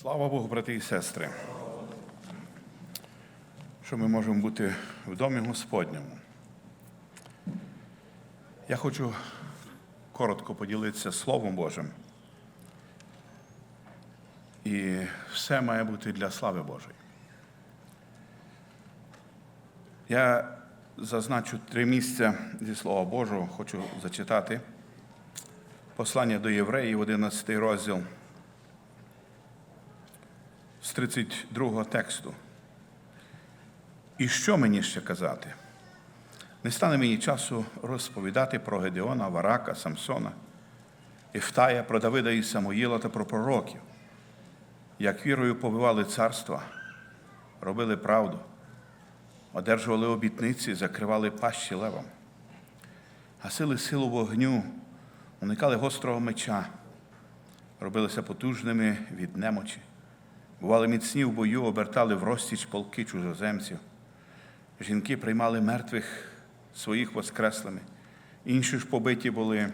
Слава Богу, брати і сестри, що ми можемо бути в домі Господньому. Я хочу коротко поділитися Словом Божим. І все має бути для слави Божої. Я зазначу три місця зі Слова Божого, хочу зачитати. Послання до євреїв, 11 розділ з 32 тексту. І що мені ще казати? Не стане мені часу розповідати про Гедеона, Варака, Самсона, Іфтая, про Давида і Самуїла та про пророків, як вірою побивали царства, робили правду, одержували обітниці, закривали пащі левом, гасили силу вогню, уникали гострого меча, робилися потужними від немочі. Бували міцні в бою, обертали в розтіч полки чужоземців. Жінки приймали мертвих своїх воскреслими. Інші ж побиті були,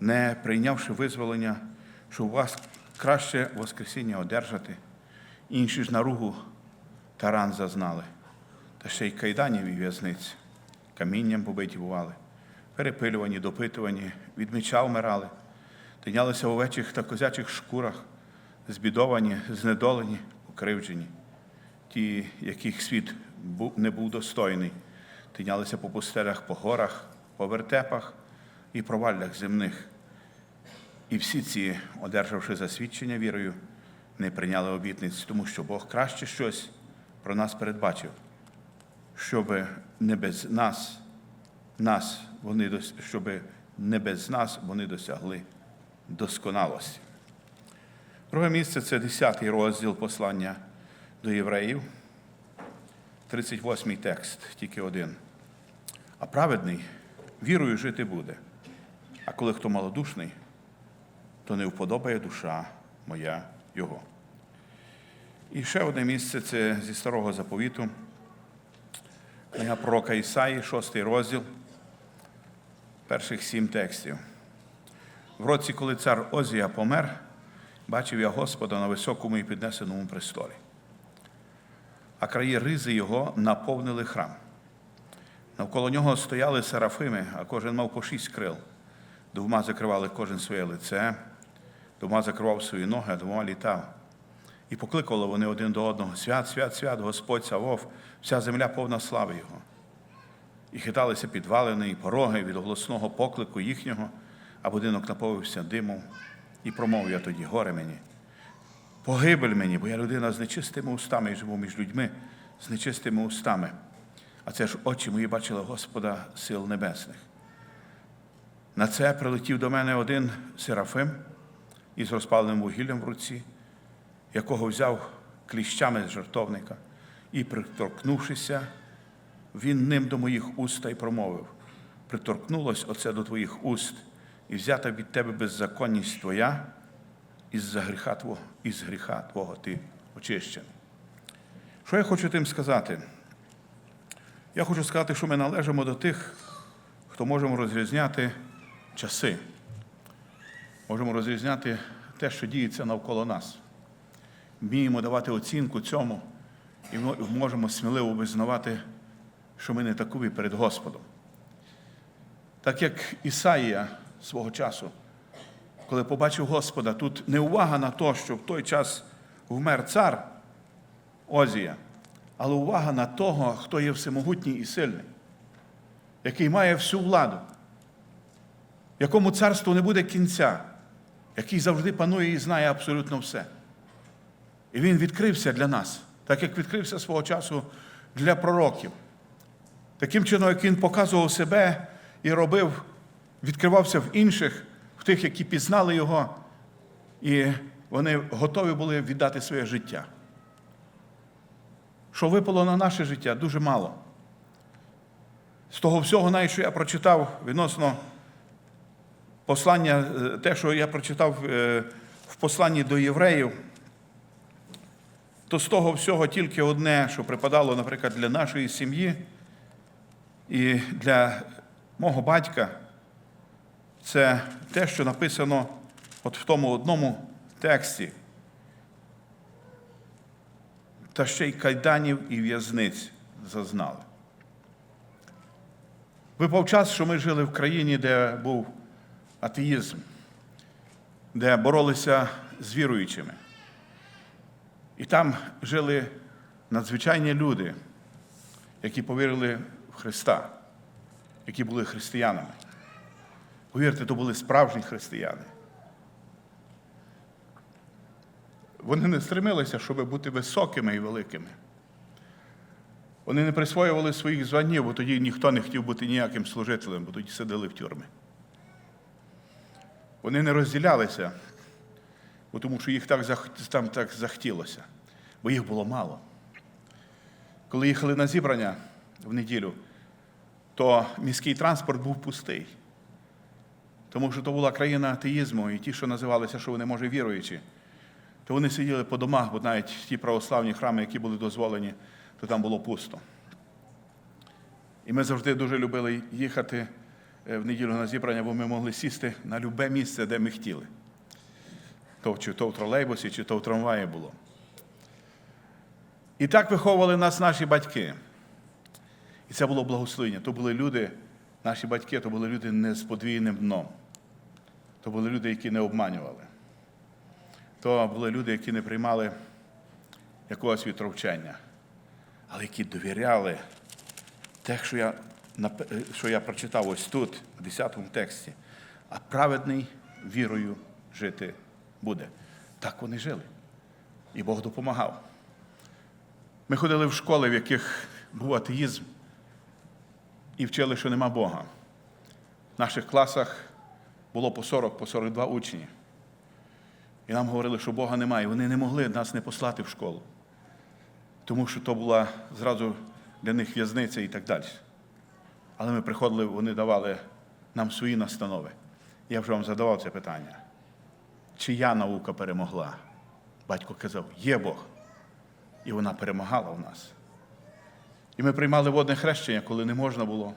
не прийнявши визволення, що у вас краще Воскресіння одержати. Інші ж наругу та ран зазнали, та ще й кайданів і в'язниць, камінням побиті бували, перепилювані, допитувані, від меча вмирали, тинялися в овечих та козячих шкурах збідовані, знедолені, укривджені. Ті, яких світ не був достойний, тинялися по пустелях, по горах, по вертепах і проваллях земних. І всі ці, одержавши засвідчення вірою, не прийняли обітниць, тому що Бог краще щось про нас передбачив, щоб не без нас, нас вони щоб не без нас вони досягли досконалості. Друге місце це 10 розділ послання до євреїв, 38 текст, тільки один. А праведний вірою жити буде. А коли хто малодушний, то не вподобає душа моя його. І ще одне місце це зі старого заповіту. Книга пророка Ісаї, 6 розділ, перших сім текстів. В році, коли цар Озія помер, бачив я Господа на високому і піднесеному престолі. А краї ризи його наповнили храм. Навколо нього стояли серафими, а кожен мав по шість крил. Двома закривали кожен своє лице, двома закривав свої ноги, а двома літав. І покликали вони один до одного: Свят, свят, свят, Господь Савов, вся земля повна слави Його. І хиталися підвалини і пороги від голосного поклику їхнього, а будинок наповився димом. І промовив я тоді, горе мені, погибель мені, бо я людина з нечистими устами і живу між людьми з нечистими устами. А це ж очі мої бачили Господа сил небесних. На це прилетів до мене один серафим із розпаленим вугіллям в руці, якого взяв кліщами з жартовника, і, приторкнувшися, він ним до моїх уст та й промовив: приторкнулось оце до твоїх уст і взята від тебе беззаконність твоя, із-за гріха Твого, із гріха Твого ти очищений. Що я хочу тим сказати? Я хочу сказати, що ми належимо до тих, хто можемо розрізняти часи, можемо розрізняти те, що діється навколо нас. Вміємо давати оцінку цьому і можемо сміливо визнавати, що ми не такові перед Господом. Так як Ісаїя свого часу, коли побачив Господа, тут не увага на те, що в той час вмер цар Озія, але увага на того, хто є всемогутній і сильний, який має всю владу, якому царству не буде кінця, який завжди панує і знає абсолютно все. І він відкрився для нас, так як відкрився свого часу для пророків. Таким чином, як він показував себе і робив відкривався в інших, в тих, які пізнали його, і вони готові були віддати своє життя. Що випало на наше життя, дуже мало. З того всього, навіть що я прочитав відносно послання, е, те, що я прочитав е, в посланні до євреїв, то з того всього тільки одне, що припадало, наприклад, для нашої сім'ї і для мого батька це те, що написано от в тому одному тексті. та ще й кайданів і в'язниць зазнали. Випав час, що ми жили в країні, де був атеїзм, де боролися з віруючими. І там жили надзвичайні люди, які повірили в Христа, які були християнами. Повірте, то були справжні християни. Вони не стремилися, щоб бути високими і великими. Вони не присвоювали своїх званів, бо тоді ніхто не хотів бути ніяким служителем, бо тоді сидели в тюрми. Вони не розділялися, бо тому що їх так, там так захотілося, бо їх було мало. Коли їхали на зібрання в неділю, то міський транспорт був пустий. Тому що то була країна атеїзму, і ті, що називалися, що вони, може, віруючі, то вони сиділи по домах, бо навіть ті православні храми, які були дозволені, то там було пусто. І ми завжди дуже любили їхати е, в неділю на зібрання, бо ми могли сісти на любе місце, де ми хотіли. То, чи то в тролейбусі, чи то в трамваї було. І так виховували нас наші батьки. І це було благословення. То були люди, наші батьки, то були люди не з подвійним дном. То були люди, які не обманювали. То були люди, які не приймали якогось вітровчення, але які довіряли те, що я, е, що я прочитав ось тут, в 10 тексті. А праведний вірою жити буде. Так вони жили. І Бог допомагав. Ми ходили в школи, в яких був атеїзм, і вчили, що нема Бога. В наших класах було по 40, по 42 учні. І нам говорили, що Бога немає. Вони не могли нас не послати в школу. Тому що то була зразу для них в'язниця і так далі. Але ми приходили, вони давали нам свої настанови. Я вже вам задавав це питання. Чия наука перемогла? Батько казав, є Бог. І вона перемагала в нас. І ми приймали водне хрещення, коли не можна було,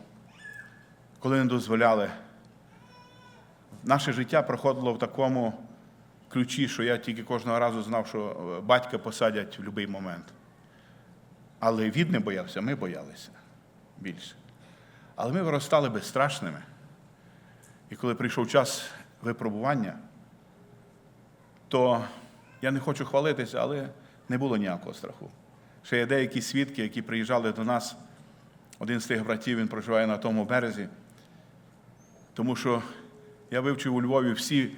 коли не дозволяли. Наше життя проходило в такому ключі, що я тільки кожного разу знав, що е, батька посадять в будь-який момент. Але він не боявся, ми боялися більше. Але ми виростали безстрашними. І коли прийшов час випробування, то я не хочу хвалитися, але не було ніякого страху. Ще є деякі свідки, які приїжджали до нас. Один з тих братів він проживає на тому березі. Тому що я вивчив у Львові всі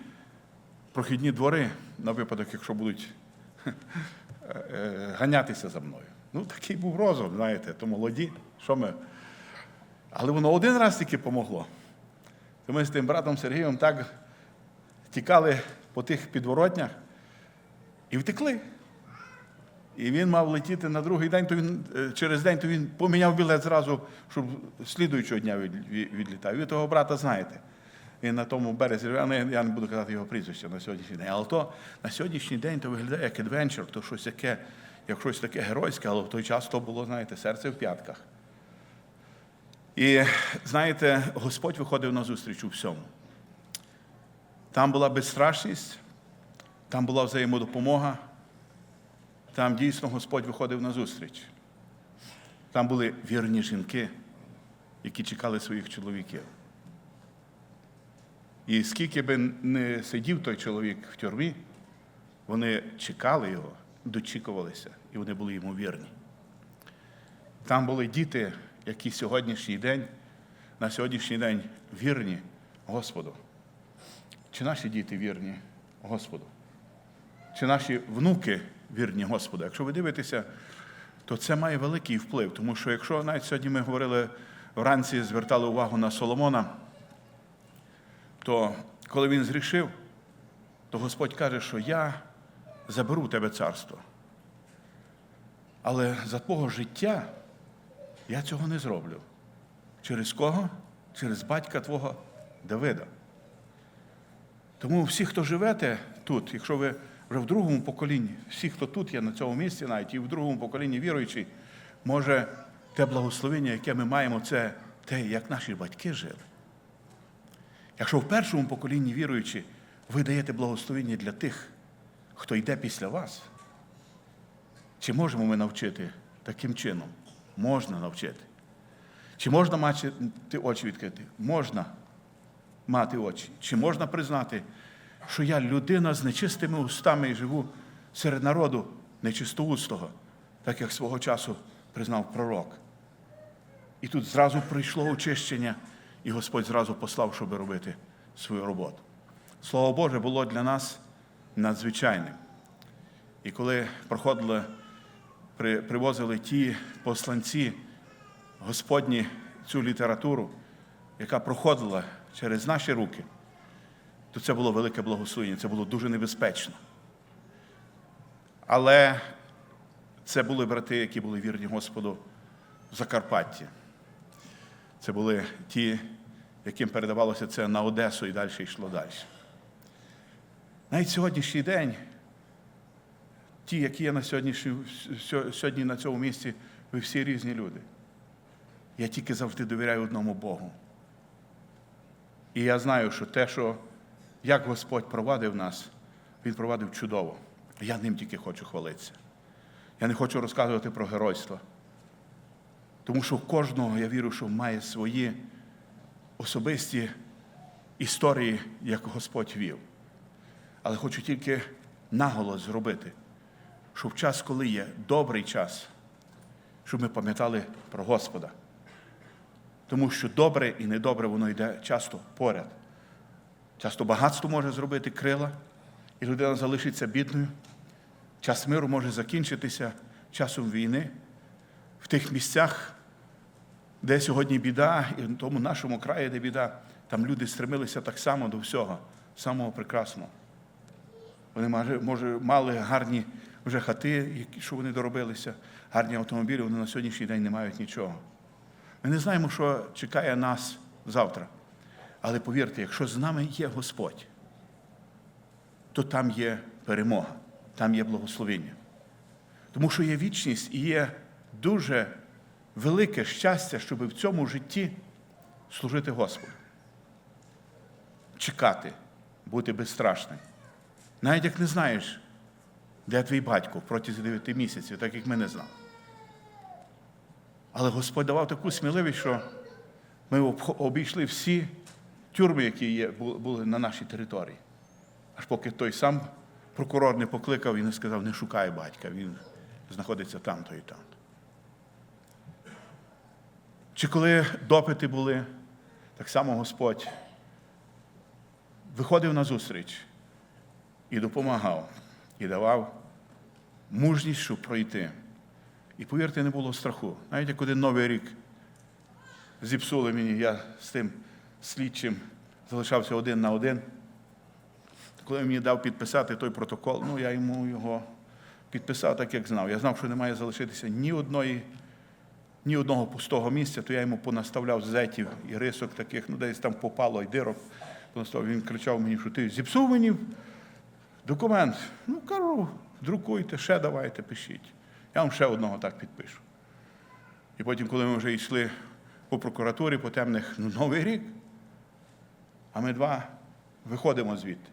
прохідні двори на випадок, якщо будуть е, ганятися за мною. Ну, такий був розум, знаєте, то молоді, що ми. Але воно один раз тільки помогло. То ми з тим братом Сергієм так тікали по тих підворотнях і втекли. І він мав летіти на другий день, то він е, через день то він поміняв білет зразу, щоб слідуючого дня від- від- відлітав. Ви того брата знаєте. Він на тому березі, я не буду казати його прізвище на сьогоднішній день. Але то на сьогоднішній день то виглядає як адвенчер, то щось таке, як щось таке геройське, але в той час то було, знаєте, серце в п'ятках. І знаєте, Господь виходив на зустріч у всьому. Там була безстрашність, там була взаємодопомога, там дійсно Господь виходив на зустріч. Там були вірні жінки, які чекали своїх чоловіків. І скільки би не сидів той чоловік в тюрмі, вони чекали його, дочікувалися, і вони були йому вірні. Там були діти, які сьогоднішній день, на сьогоднішній день вірні Господу. Чи наші діти вірні Господу? Чи наші внуки вірні Господу? Якщо ви дивитеся, то це має великий вплив. Тому що якщо навіть сьогодні ми говорили вранці, звертали увагу на Соломона, то коли він зрішив, то Господь каже, що я заберу в тебе царство. Але за твого життя я цього не зроблю. Через кого? Через батька твого Давида. Тому всі, хто живете тут, якщо ви вже в другому поколінні, всі, хто тут є на цьому місці, навіть і в другому поколінні віруючий, може те благословення, яке ми маємо, це те, як наші батьки жили. Якщо в першому поколінні віруючі, ви даєте благословення для тих, хто йде після вас, Чи можемо ми навчити таким чином? Можна навчити. Чи можна мати очі відкрити? Можна мати очі. Чи можна признати, що я людина з нечистими устами і живу серед народу нечистоустого, так як свого часу признав пророк. І тут зразу прийшло очищення, і Господь зразу послав, щоб робити свою роботу. Слово Боже було для нас надзвичайним. І коли проходили, привозили ті посланці Господні цю літературу, яка проходила через наші руки, то це було велике благословення, це було дуже небезпечно. Але це були брати, які були вірні Господу в Закарпатті. Це були ті, яким передавалося це на Одесу і далі йшло далі. Навіть сьогоднішній день, ті, які є на сьогодні на цьому місці, ви всі різні люди. Я тільки завжди довіряю одному Богу. І я знаю, що те, що як Господь провадив нас, Він провадив чудово. Я ним тільки хочу хвалитися. Я не хочу розказувати про геройство. Тому що в кожного, я вірю, що має свої особисті історії, як Господь вів. Але хочу тільки наголос зробити, що в час, коли є добрий час, щоб ми пам'ятали про Господа. Тому що добре і недобре воно йде часто поряд. Часто багатство може зробити крила, і людина залишиться бідною. Час миру може закінчитися часом війни. В тих місцях, де сьогодні біда, і в тому нашому краї, де біда, там люди стремилися так само до всього, самого прекрасного. Вони може, мали гарні вже хати, що вони доробилися, гарні автомобілі, вони на сьогоднішній день не мають нічого. Ми не знаємо, що чекає нас завтра. Але повірте, якщо з нами є Господь, то там є перемога, там є благословення. Тому що є вічність і є дуже велике щастя, щоб в цьому житті служити Господу. Чекати, бути безстрашним. Навіть як не знаєш, де твій батько протягом 9 місяців, так як ми не знали. Але Господь давав таку сміливість, що ми обійшли всі тюрми, які є, були на нашій території. Аж поки той сам прокурор не покликав і не сказав, не шукай батька, він знаходиться там-то і там. Чи коли допити були, так само Господь виходив на зустріч і допомагав, і давав мужність, щоб пройти. І повірте, не було страху. Навіть як один новий рік зіпсули мені, я з тим слідчим залишався один на один. Коли він мені дав підписати той протокол, ну я йому його підписав так, як знав. Я знав, що не має залишитися ні одної, ні одного пустого місця, то я йому понаставляв зетів і рисок таких, ну десь там попало і дирок. Він кричав мені, що ти зіпсув мені документ. Ну, кажу, друкуйте, ще давайте, пишіть. Я вам ще одного так підпишу. І потім, коли ми вже йшли по прокуратурі, по темних, ну, Новий рік, а ми два виходимо звідти.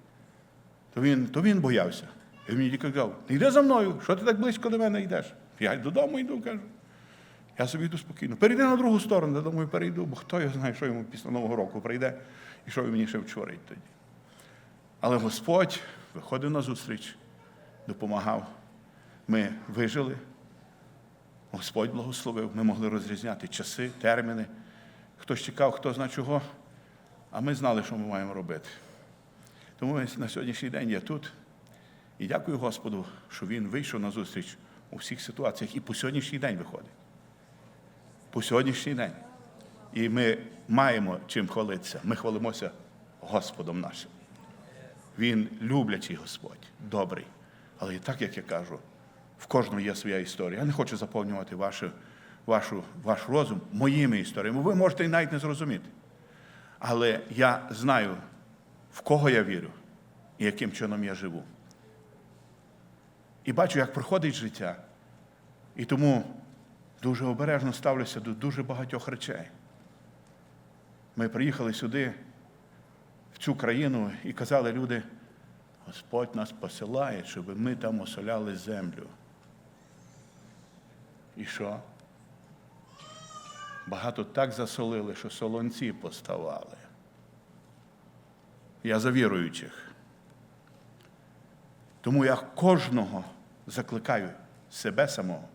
То він, то він боявся. І мені тільки казав, не йди за мною, що ти так близько до мене йдеш? Я й додому йду, кажу. Я собі йду спокійно. Перейди на другу сторону, додому і перейду, бо хто його знає, що йому після Нового року прийде і що він мені ще вчорить тоді. Але Господь виходив на зустріч, допомагав. Ми вижили. Господь благословив. Ми могли розрізняти часи, терміни. Хтось чекав, хто зна чого, а ми знали, що ми маємо робити. Тому на сьогоднішній день є тут. І дякую Господу, що Він вийшов на зустріч у всіх ситуаціях і по сьогоднішній день виходить. По сьогоднішній день. І ми маємо чим хвалитися. Ми хвалимося Господом нашим. Він люблячий Господь, добрий. Але і так, як я кажу, в кожного є своя історія. Я не хочу заповнювати вашу, вашу, ваш розум моїми історіями. Ви можете і навіть не зрозуміти. Але я знаю, в кого я вірю і яким чином я живу. І бачу, як проходить життя. І тому дуже обережно ставлюся до дуже багатьох речей. Ми приїхали сюди, в цю країну, і казали люди, Господь нас посилає, щоб ми там осоляли землю. І що? Багато так засолили, що солонці поставали. Я за віруючих. Тому я кожного закликаю себе самого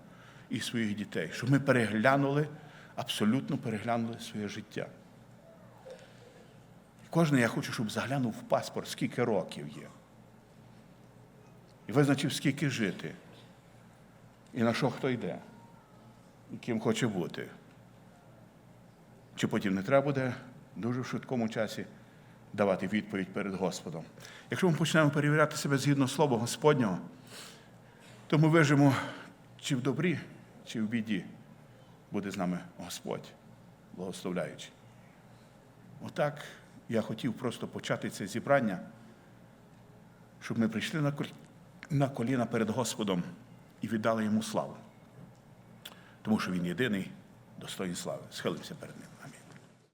і своїх дітей, щоб ми переглянули, абсолютно переглянули своє життя. Кожен я хочу, щоб заглянув в паспорт, скільки років є. І визначив, скільки жити. І на що хто йде, і ким хоче бути. Чи потім не треба буде дуже в швидкому часі давати відповідь перед Господом. Якщо ми почнемо перевіряти себе згідно Слова Господнього, то ми вижимо, чи в добрі, чи в біді буде з нами Господь, благословляючи. Отак я хотів просто почати це зібрання, щоб ми прийшли на коліна перед Господом і віддали йому славу. Тому що він єдиний достойний слави. Схилимося перед ним.